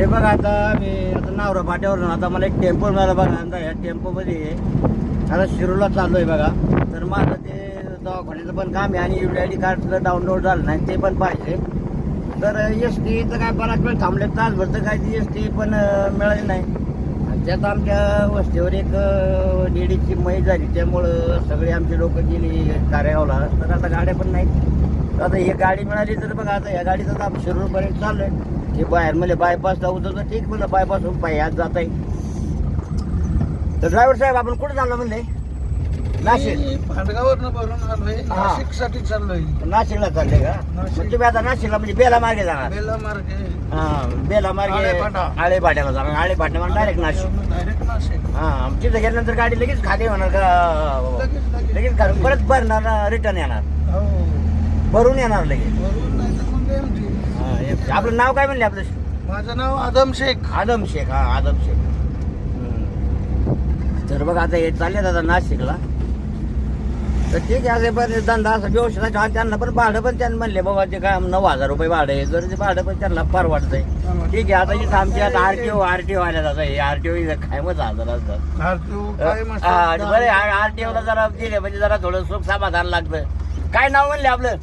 हे बघा आता मी आता नावरा पाट्यावर आता मला एक टेम्पो मिळाला बघा आता या टेम्पोमध्ये आता शिरूला चाललो आहे बघा. तर माझं ते दवाखान्याचं पण काम आहे आणि यू डी आय डी कार्डचं डाउनलोड झालं नाही ते पण पाहिजे. तर एस टीचं काय बराच वेळ थांबले तासभर तर काय ती एस टी पण मिळाली नाही. आणि त्यात आमच्या वस्तीवर एक डीडीची मै झाली त्यामुळं सगळे आमचे लोक गेली कार्यावला तर आता गाड्या पण नाहीत. तर आता ही गाडी मिळाली तर बघा आता या गाडीचं आता शिरूरपर्यंत चालू आहे हे बाहेर म्हणजे बायपास जाऊ तर ठीक म्हणलं बायपास होऊन पाय आज जात आहे तर ड्रायव्हर साहेब आपण कुठे चाललो म्हणले? नाशिक. मी भांडगावरनं भरून आलोय. नाशिकसाठी चाललोय. नाशिकला चालले का. मग तुम्ही आता नाशिकला म्हणजे बेला मार्गे जाणार. बेला मार्गे. हा बेला मार्गे आळेपाटा. आळेपाट्याला जाणार. आळेपाट्याला डायरेक्ट नाशिक. डायरेक्ट नाशिक. हा तिथं गेल्यानंतर गाडी लगेच खाली होणार का? लगेच लगेच. लगेच खाली. परत भरणार रिटर्न येणार. हो. भरून येणार लगेच नाही तर मग empty. हे- आपलं नाव काय म्हणले आपलं? माझं नाव आदम शेख. आदम शेख हा आदम शेख. हम्म. तर बघ आता हे चालले आता नाशिकला. तर ठीक आहे असे पण धंदा असं. आणि त्यांना पण भाडं पण त्यांनी म्हणले बाबा ते काय नऊ हजार रुपये भाडं आहे जर ते भाडं पण त्यांना परवडतंय ठीक आहे आता इथं आमच्या आता आरटीओ आरटीओ आल्या जातं हे आरटीओ इथं काय मग हजार असतात भारतीय काय हा, बरं आरटीओ ला जरा दिले म्हणजे जरा थोडं सुख समाधान लागतं. काय नाव म्हणले आपलं?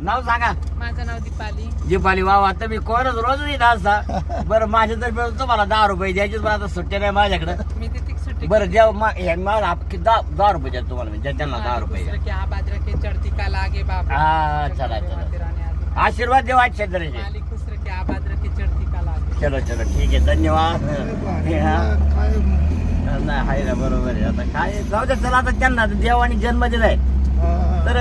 नाव सांगा. माझं नाव दीपाली. दीपाली वा वा तुम्ही कोणच रोज येत असता. बरं माझे तर मिळून तुम्हाला दहा रुपये द्यायचे पण आता सुट्टे नाही माझ्याकडे. मी तिथे सुट्टी. बरं द्या मा- हे मला आप- दहा दहा रुपये द्या तुम्हाला मी द्या त्यांना दहा रुपये. द्या. की हा बाजरा के चढ़ती का लागे बाबा. हा, चला, चला. आशीर्वाद देवा शेतकऱ्याचे मालिक खुसरे के हा बाजरा के चढ़ती का लागे. चलो चलो ठीक आहे धन्यवाद. हे. हा. नाही ना बरोबर आहे. आता काय जाऊ दे चला आता त्यांना देवानी जन्म दिलाय. तर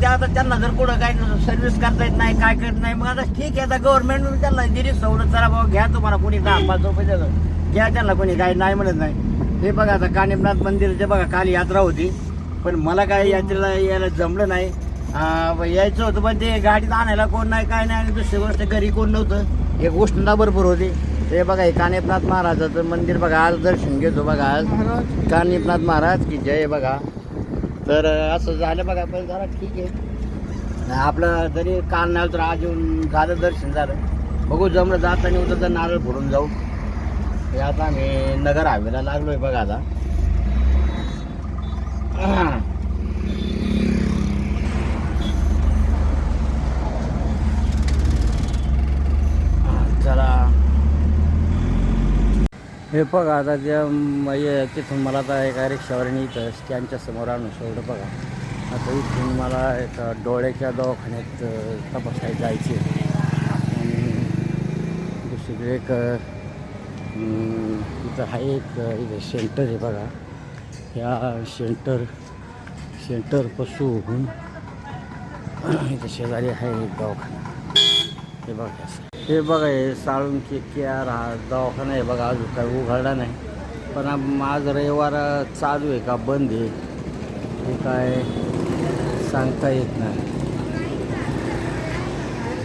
त्या आता त्यांना जर कुठं काही सर्व्हिस करता येत नाही काय करत नाही मग आता ठीक आहे आता गव्हर्नमेंट त्यांना दिली सवलत चला बाबा घ्या तुम्हाला कोणी दहा पाच रुपये दिलं घ्या त्यांना कोणी काही नाही म्हणत नाही. हे बघा आता कानिपनाथ मंदिरचे बघा काल यात्रा होती. पण मला काय यात्रेला यायला जमलं नाही. यायचं होतं पण ते गाडीत आणायला कोण नाही काय नाही आणि दुसरी गोष्ट घरी कोण नव्हतं. एक उष्णता भरपूर होती. ते बघा हे कानिपनाथ महाराजाचं मंदिर बघा आज दर्शन घेतो बघा आज. कानिपनाथ महाराज की जय बघा. तर असं झालं बघा पण जरा ठीक आहे. आपलं जरी काल नाही तर आज येऊन झालं दर्शन झालं. बघू जमलं जाताना उतर तर नारळ फोडून जाऊ. हे आता आम्ही नगर हवेला लागलोय बघा आता चला हे बघा आता त्या तिथून मला आता एका रिक्षावरने इथं स्टँडच्या समोर आणून सोडलं बघा. आता इथून मला एका डोळ्याच्या दवाखान्यात तपासायला जायचे. दुसरीकडे एक इथं आहे एक इथं सेंटर आहे बघा. ह्या सेंटर सेंटरपासून इथं शेजारी आहे एक दवाखाना. हे बघा. हे बघा हे साळुंकी केअर हा दवाखाना आहे बघा अजून काय उघडला नाही. पण आज रविवार चालू आहे का? बंद आहे. हे काय सांगता येत नाही.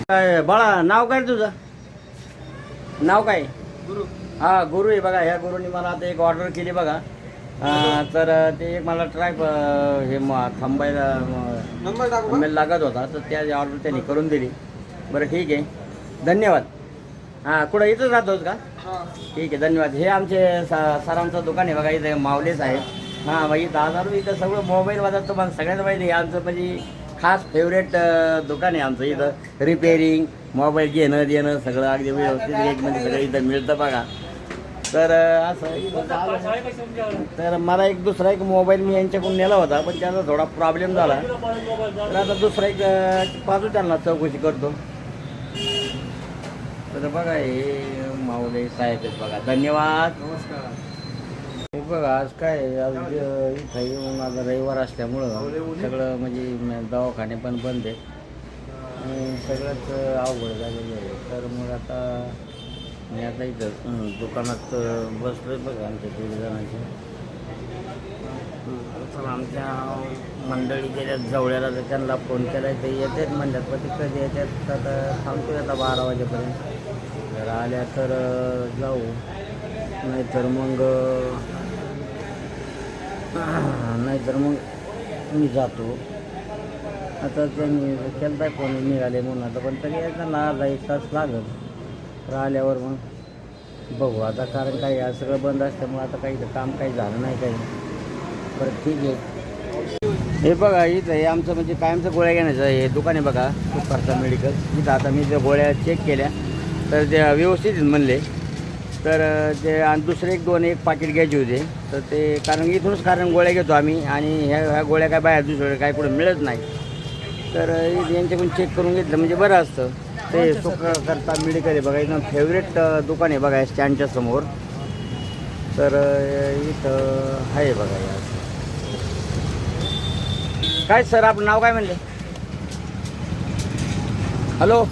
काय बाळा नाव काय तुझं? नाव काय? गुरु. हा गुरु आहे बघा. ह्या गुरुनी मला आता एक ऑर्डर केली बघा. तर ते एक मला ट्राय हे म- थांबायला लागत होता तर त्या ऑर्डर त्यांनी करून दिली. बरं ठीक आहे. धन्यवाद. हां कुठं इथंच राहतोस का? ठीक आहे धन्यवाद. हे आमचे स- सरांचं दुकान आहे बघा इथे मावलेच आहे हां मग इथं हजार इथं सगळं मोबाईल वाजत तुम्हाला सगळ्यात माहिती आहे. आमचं म्हणजे खास फेवरेट दुकान आहे आमचं इथं. रिपेरिंग मोबाईल घेणं देणं सगळं अगदी व्यवस्थित एक म्हणजे सगळं इथं मिळतं बघा. तर असं. तर मला एक दुसरा एक मोबाईल मी यांच्याकडून नेला होता पण त्याचा थोडा प्रॉब्लेम झाला. तर आता दुसरा एक पाहतो त्यांना चौकशी करतो. तर बघा हे माऊले साहेब आहेत बघा. धन्यवाद. नमस्कार. हे बघा आज काय आहे, आज अं, इथं येऊन आज रविवार असल्यामुळं सगळं म्हणजे म- दवाखाने पण बंद आहे आणि सगळंच अं, अवघड झालेलं आहे. तर मग आता मी आता इथं अं, दुकानात अं, बसलोय बघा आमच्या दीड जणांचे. तर आमच्या मंडळी गेल्यात जवळ्याला तर त्यांना फोन केला ते येतात म्हणल्यात पण ते कधी येतात? तर आता थांबतो आता बारा वाजेपर्यंत. जर आल्या तर जाऊ. नाहीतर मग नाहीतर मग मी जातो. आता त्यांनी केलं आहे फोन निघाले म्हणून. आता पण तरी त्यांना अर्धा एक तास लागेल. तर आल्यावर मग बघू. आता कारण काही सगळं बंद असल्यामुळे आता काही इथं काम काही झालं नाही काही. बरं ठीक आहे. हे बघा इथं हे आमचं म्हणजे कायमचं गोळ्या घेण्याचं हे दुकान आहे बघा सुपारचा मेडिकल. इथं आता मी त्या गोळ्या चेक केल्या तर ते व्यवस्थित म्हणले. तर ते आणि दुसरे एक दोन एक पाकिट घ्यायचे होते. तर ते कारण इथूनच कारण गोळ्या घेतो आम्ही आणि ह्या ह्या गोळ्या काय बाहेर दुसऱ्या काय कुठं मिळत नाही. तर यांच्याकडून चेक करून घेतलं म्हणजे बरं असतं. ते सुख करता मेडिकल आहे बघा एकदम फेवरेट दुकान आहे बघा स्टँडच्या समोर. तर इथं आहे बघा या. काय सर आपलं नाव काय म्हणले? हॅलो हा,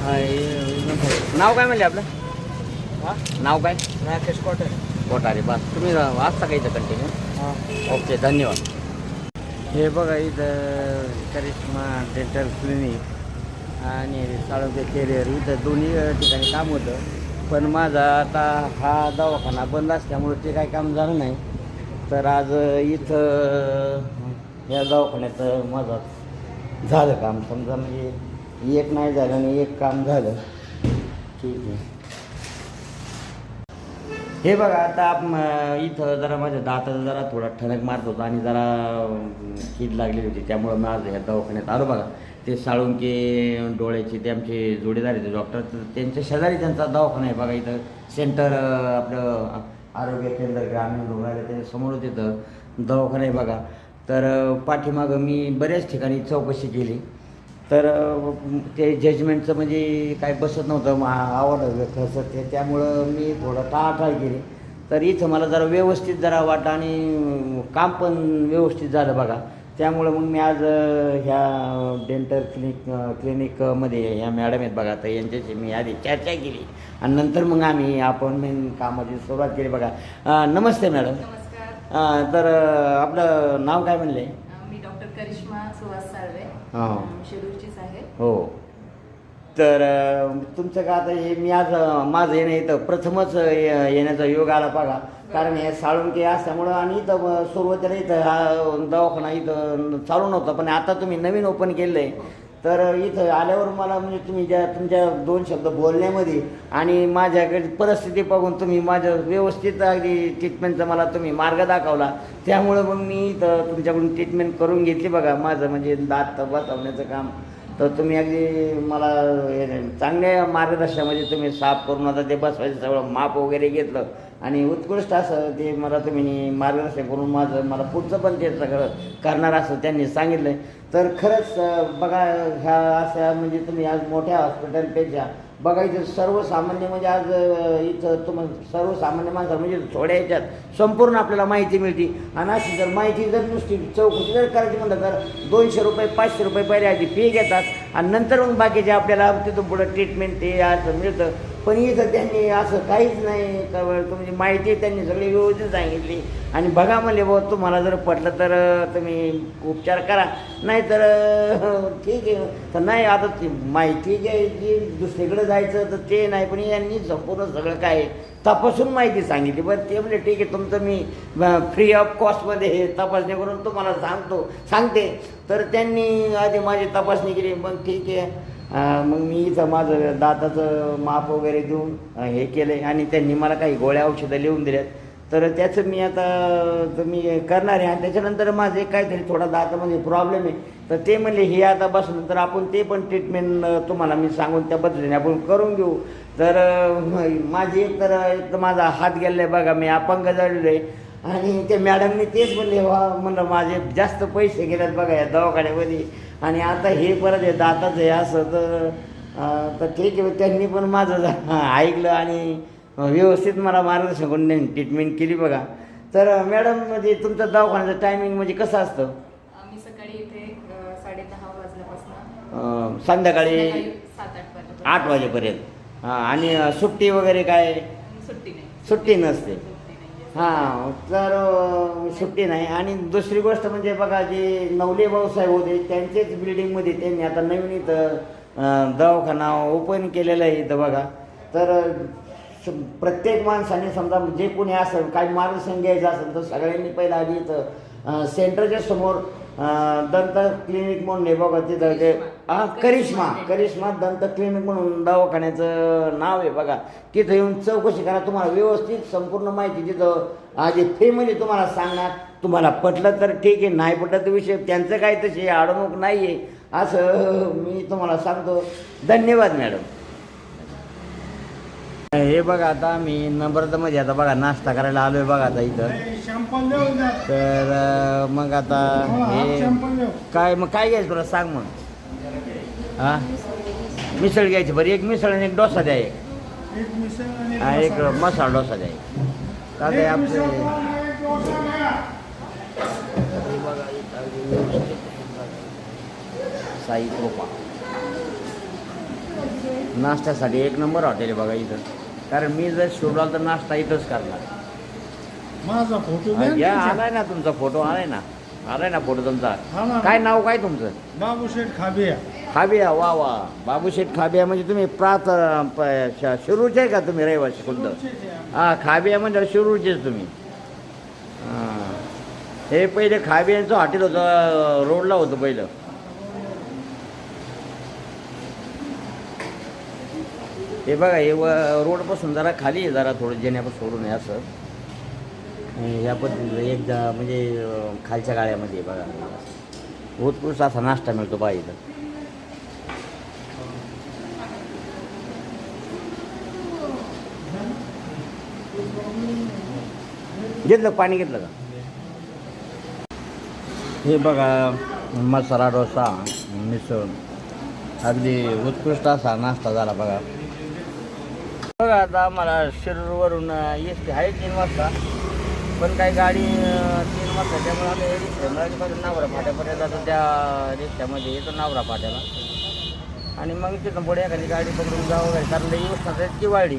हे- नाव काय म्हणले आपलं? नाव काय? राकेश कॉटन कोटारे बस. तुम्ही वाचता का इथं कंटिन्यू ओके धन्यवाद. हे बघा इथं करिश्मा डेंटल क्लिनिक आणि साळुंके केरियर इथं दोन्ही ठिकाणी काम होतं. पण माझा आता हा दवाखाना बंद असल्यामुळे ते काही काम झालं नाही. तर आज इथं या दवाखान्यात माझं झालं काम. समजा म्हणजे एक नाही झालं आणि एक काम झालं. ठीक आहे. हे बघा आता इथं जरा माझ्या दाताचा जरा थोडा ठणक मारत होता आणि जरा खीद कीड लागलेली होती. त्यामुळं माझं ह्या दवाखान्यात आलो बघा. ते साळुंके डोळ्याचे ते आमचे जोडीदार आहेत डॉक्टर तर त्यांच्या शेजारी त्यांचा दवाखाना आहे बघा इथं. सेंटर आपलं आरोग्य केंद्र ग्रामीण रुग्णालय त्याच्या समोरच दवाखाना आहे बघा. तर पाठीमागं मी बऱ्याच ठिकाणी चौकशी केली. तर ते जजमेंटचं म्हणजे काय बसत नव्हतं मा आवडलं कसं ते त्यामुळं मी थोडं टाळाटाळ केली. तर इथं मला जरा व्यवस्थित जरा वाटलं आणि काम पण व्यवस्थित झालं बघा. त्यामुळं मग मी आज ह्या डेंटल क्लिनिक क्लिनिकमध्ये ह्या मॅडम आहेत बघा तर यांच्याशी मी आधी चर्चा केली. आणि नंतर मग आम्ही अपॉइंटमेंट कामाची सुरुवात केली बघा. नमस्ते मॅडम तर आपलं नाव काय म्हणले? मी डॉक्टर करिश्मा सुहास साळवे. हा. आहे. हो. तर अं, तुमचं का आता हे मी आज अं, माझं येणं इथं प्रथमच अं, ये- येण्याचा योग आला बघा. कारण हे साळुंके असल्यामुळं आणि इथं अं, सुरुवातीला इथं हा दवाखाना इथं चालू नव्हता पण आता तुम्ही नवीन ओपन केलं आहे तर इथं आल्यावर मला म्हणजे तुम्ही ज्या तुमच्या दोन शब्द बोलण्यामध्ये आणि माझ्याकडे परिस्थिती बघून तुम्ही माझ्या व्यवस्थित अगदी ट्रीटमेंटचा मला तुम्ही मार्ग दाखवला. त्यामुळं मग मी इथं तुमच्याकडून ट्रीटमेंट करून घेतली बघा. माझं म्हणजे दात बसवण्याचं काम. तर तुम्ही अगदी मला हे चांगल्या मार्गदर्शनामध्ये तुम्ही साफ करून आता ते बसवायचं सगळं माप वगैरे घेतलं. आणि उत्कृष्ट असं ते मला तुम्ही मार्गदर्शन करून माझं मला पुढचं पण ते सगळं करणार असं त्यांनी सांगितलं तर खरंच बघा ह्या अशा म्हणजे तुम्ही आज मोठ्या हॉस्पिटलपेक्षा बघा इथं सर्वसामान्य म्हणजे आज इथं तुम्हाला सर्वसामान्य माणसं म्हणजे थोड्या ह्याच्यात संपूर्ण आपल्याला माहिती मिळते. आणि अशी जर माहिती जर नुसती चौकशी जर करायची म्हणलं तर दोनशे रुपये पाचशे रुपये पहिले आधी फी घेतात आणि नंतर मग बाकीचे आपल्याला तिथून पुढं ट्रीटमेंट ते असं मिळतं. पण इथं त्यांनी असं काहीच नाही का तुमची माहिती त्यांनी सगळी व्यवस्थित सांगितली. आणि बघा म्हणले बाबा तुम्हाला जर पटलं तर तुम्ही उपचार करा. नाही तर ठीक आहे. तर नाही आता ती माहिती घ्यायची दुसरीकडे जायचं तर ते नाही पण यांनी संपूर्ण सगळं काय आहे, तपासून माहिती सांगितली. बरं ते म्हणजे ठीक आहे तुमचं मी फ्री ऑफ कॉस्टमध्ये हे तपासणी करून तुम्हाला सांगतो सांगते. तर त्यांनी आधी माझी तपासणी केली. मग ठीक आहे मग मी इथं माझं दाताचं माप वगैरे देऊन हे केलं आहे आणि त्यांनी मला काही गोळ्या औषधं लिहून दिल्यात. तर त्याचं मी आता तुम्ही करणार आहे. आणि त्याच्यानंतर माझे काहीतरी थोडा दातामध्ये प्रॉब्लेम आहे. तर ते म्हणले हे आता बसल्यानंतर आपण ते पण ट्रीटमेंट तुम्हाला मी सांगून त्या पद्धतीने आपण करून घेऊ. तर माझी एक तर एक तर माझा हात गेलेला आहे बघा मी अपंग झालेलो आहे आणि ते मॅडमने तेच म्हणले वा म्हणलं माझे जास्त पैसे गेलेत बघा या दवाखान्यामध्ये. आणि आता हे परत हे दाताचं हे असं तर तर ठीक आहे त्यांनी पण माझं ऐकलं आणि व्यवस्थित मला मार्गदर्शन करून ट्रीटमेंट केली बघा. तर मॅडम म्हणजे तुमचं दवाखान्याचं टायमिंग म्हणजे कसं असतं? आम्ही सकाळी इथे अं, साडेदहा वाजल्यापासून अं, संध्याकाळी सात आठ वाजेपर्यंत. हां आणि सुट्टी वगैरे काय? सुट्टी नाही. सुट्टी नसते. हां तर सुट्टी नाही. आणि दुसरी गोष्ट म्हणजे बघा जे नवले भाऊसाहेब होते त्यांचेच बिल्डिंगमध्ये त्यांनी आता नवीन इथं दवाखाना ओपन केलेला आहे इथं बघा. तर प्रत्येक माणसाने समजा जे कोणी असेल काही मार्गदर्शन घ्यायचं असेल तर सगळ्यांनी पहिला आधी इथं सेंटरच्या समोर दंत क्लिनिक म्हणून आहे बघा तिथं ते. हा करिश्मा. करिश्मा दंत क्लिनिक म्हणून दवाखान्याचं नाव आहे बघा. तिथं येऊन चौकशी करा. तुम्हाला व्यवस्थित संपूर्ण माहिती तिथं आधी फ्रीमध्ये तुम्हाला सांगणार. तुम्हाला पटलं तर ठीक आहे नाही पटलं तर विषय. त्यांचं काय तशी अडवणूक नाही आहे असं मी तुम्हाला सांगतो. धन्यवाद मॅडम. हे बघा आता मी नम्रतामध्ये आता बघा नाश्ता करायला आलोय बघा आता इथं. तर मग आता हे काय मग काय घ्यायचं तुला सांग मग. हा? मिसळ घ्यायची बरं. एक मिसळ आणि एक डोसा द्या एक. एक मसाला डोसा द्या एक. काय आपले साई कृपा. नाश्त्यासाठी एक नंबर हॉटेल आहे बघा इथं. कारण मी जर शोधला तर नाश्ता इथंच करणार. माझा फोटो घ्या आलाय ना तुमचा फोटो आलाय ना. आलाय ना फोटो हा तुमचा. काय नाव काय तुमचं? बाबू शेठ खाबिया. खाबिया वा वा. बाबूशेठ खाबिया म्हणजे तुम्ही प्रात प- श- शिरूरचे आहे का तुम्ही रहिवासी? खुद्द हा खाबिया म्हणजे शिरूरचेच तुम्ही. हां. हे पहिले खाबियांचं हॉटेल होतं रोडला होतं पहिलं. हे बघा हे व रोडपासून जरा खाली आहे जरा थोडं जेण्यापासून सोडून आहे असं. आणि या पद्धतीनं एकदा म्हणजे खालच्या गाळ्यामध्ये बघा. उत्कृष्ट असा नाश्ता मिळतो बा इथं. घेतलं पाणी घेतलं का? हे बघा मसाला डोसा मिसळ. अगदी उत्कृष्ट असा नाश्ता झाला बघा. बघा आता मला शिरूरवरून एस टी आहे तीन वाजता. पण काही गाडी तीन वाजता त्यामुळे आम्ही रिक्षामध्ये नावरा फाट्यापर्यंत जातो त्या रिक्षामध्ये येतो नावरा फाट्याला. आणि मग तिथं पुढे एखादी गाडी पकडून जावं वगैरे कारण लई इतकी वाढली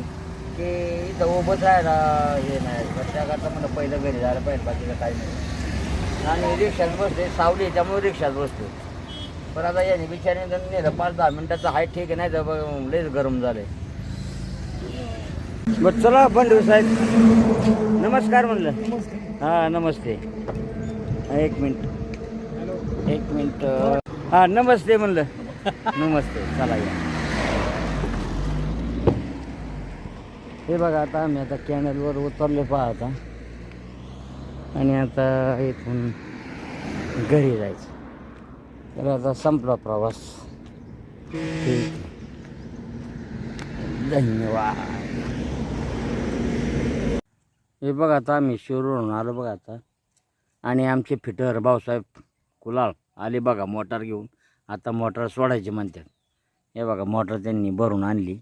की इथं उभंच राहायला हे नाही. तर त्याकरता म्हणलं पहिलं घरी जायला पाहिजे बाकीचं काही नाही. आणि रिक्षात बसते सावली त्यामुळे रिक्षात बसतो पण आता याने बिचारी नेलं पाच दहा मिनटाचं हाय ठीक आहे नाही तर लईच गरम गरम आहे बरं चला बंडू साहेब. नमस्कार म्हणलं. हां नमस्ते. एक मिनिट. एक मिनिट हां नमस्ते म्हणलं. नमस्ते चला या. हे बघा आता आम्ही आता कॅनलवर उतरलो आता आणि आता इथून घरी जायचं. तर आता संपला प्रवास. ठीक. धन्यवाद. हे बघा आता आम्ही शिरूरून आलो बघा आता. आणि आमचे फिटर भाऊसाहेब कुलाळ आले बघा मोटार घेऊन. आता मोटार सोडायचे म्हणतात. हे बघा मोटार त्यांनी भरून आणली.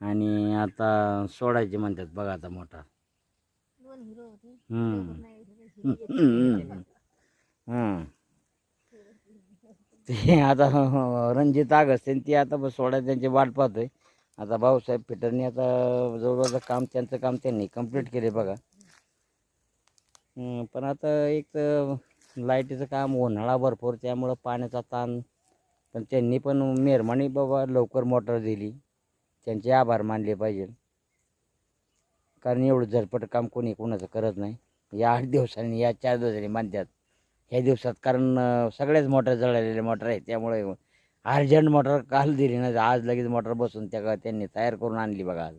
आणि आता सोडायचे म्हणतात बघा आता मोटार. हम्म. ते आता रणजित आगस्ते ती आता बस सोडायची त्यांची वाट पाहतोय. आता भाऊसाहेब फिटरनी आता जवळजवळ काम त्यांचं काम त्यांनी कंप्लीट केले बघा. पण आता एक तर लाईटीचं काम उन्हाळा भरपूर त्यामुळं पाण्याचा ताण. पण त्यांनी पण मेहरबानी बाबा लवकर मोटर दिली. त्यांचे आभार मानले पाहिजे. कारण एवढं झटपट काम कोणी कोणाचं करत नाही. या आठ दिवसांनी या चार दिवसांनी मानतात ह्या दिवसात कारण सगळ्याच मोटर जळलेले मोटर आहेत. त्यामुळे अर्जंट मोटर काल दिली ना आज लगेच मोटर बसून त्या त्यांनी तयार करून आणली बघा आज.